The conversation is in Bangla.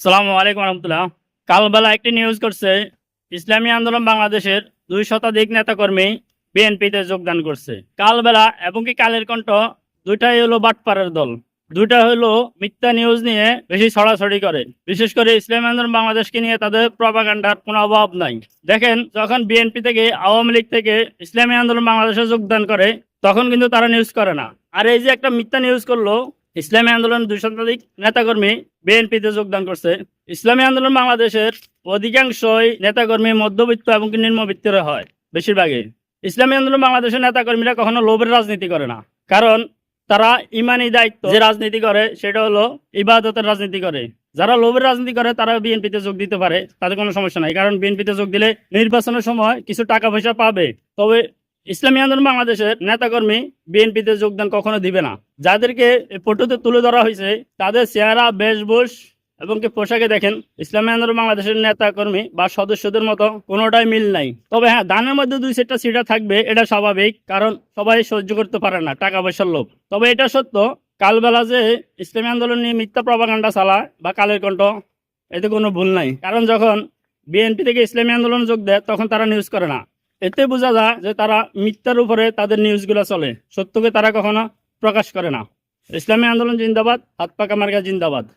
সালামু আলাইকুম রহমতুল্লাহ। কালবেলা একটি নিউজ করছে, ইসলামী আন্দোলন বাংলাদেশের দুই শতাধিক নেতাকর্মী বিএনপিতে যোগদান করছে। কালবেলা এবং কি কালের কণ্ঠ, দুইটাই হলো বাটপাড়ের দল। দুইটা হলো মিথ্যা নিউজ নিয়ে বেশি ছড়াছড়ি করে। বিশেষ করে ইসলামী আন্দোলন বাংলাদেশকে নিয়ে তাদের প্রপাগান্ডার কোনো অভাব নাই। দেখেন, যখন বিএনপি থেকে, আওয়ামী লীগ থেকে ইসলামী আন্দোলন বাংলাদেশে যোগদান করে, তখন কিন্তু তারা নিউজ করে না। আর এই যে একটা মিথ্যা নিউজ করল ইসলামী আন্দোলন দুই শতাধিক নেতাকর্মী বিএনপিতে যোগদান করছে। ইসলামী আন্দোলন বাংলাদেশের অধিকাংশই নেতাকর্মী মধ্যবিত্ত এবং নিম্নবিত্তের হয়, বেশিরভাগই। ইসলামী আন্দোলন বাংলাদেশের নেতাকর্মীরা কখনো লোভের রাজনীতি করে না, কারণ তারা ইমানি দায়িত্ব। যে রাজনীতি করে, সেটা হলো ইবাদতের রাজনীতি করে। যারা লোভের রাজনীতি করে তারা বিএনপিতে যোগ দিতে পারে, তাদের কোনো সমস্যা নাই। কারণ বিএনপিতে যোগ দিলে নির্বাচনের সময় কিছু টাকা পয়সা পাবে। তবে ইসলামী আন্দোলন বাংলাদেশের নেতাকর্মী বিএনপিতে যোগদান কখনো দিবে না। যাদেরকে ফটোতে তুলে ধরা হয়েছে, তাদের চেহারা, বেশভূষ এবং কি পোশাকে দেখেন ইসলামী আন্দোলন বাংলাদেশের নেতা কর্মী বা সদস্যদের মতো কোনোটাই মিল নাই। তবে হ্যাঁ দানের মধ্যে দুই সেটটা সিটা থাকবে, এটা স্বাভাবিক, কারণ সবাই সহ্য করতে পারে না টাকা পয়সার লোভ। তবে এটা সত্য, কালবেলা যে ইসলামী আন্দোলন নিয়ে মিথ্যা প্রপাগান্ডা চালা বা কালের কণ্ঠ, এতে কোনো ভুল নাই। কারণ যখন বিএনপি থেকে ইসলামী আন্দোলন যোগ দেয়, তখন তারা নিউজ করে না। এতে বোঝা যায় যে তারা মিথ্যার উপরে তাদের নিউজগুলো চলে। সত্যকে তারা কখনো প্রকাশ করে না। ইসলামী আন্দোলন জিন্দাবাদ, হাত পাকা মার্কা জিন্দাবাদ।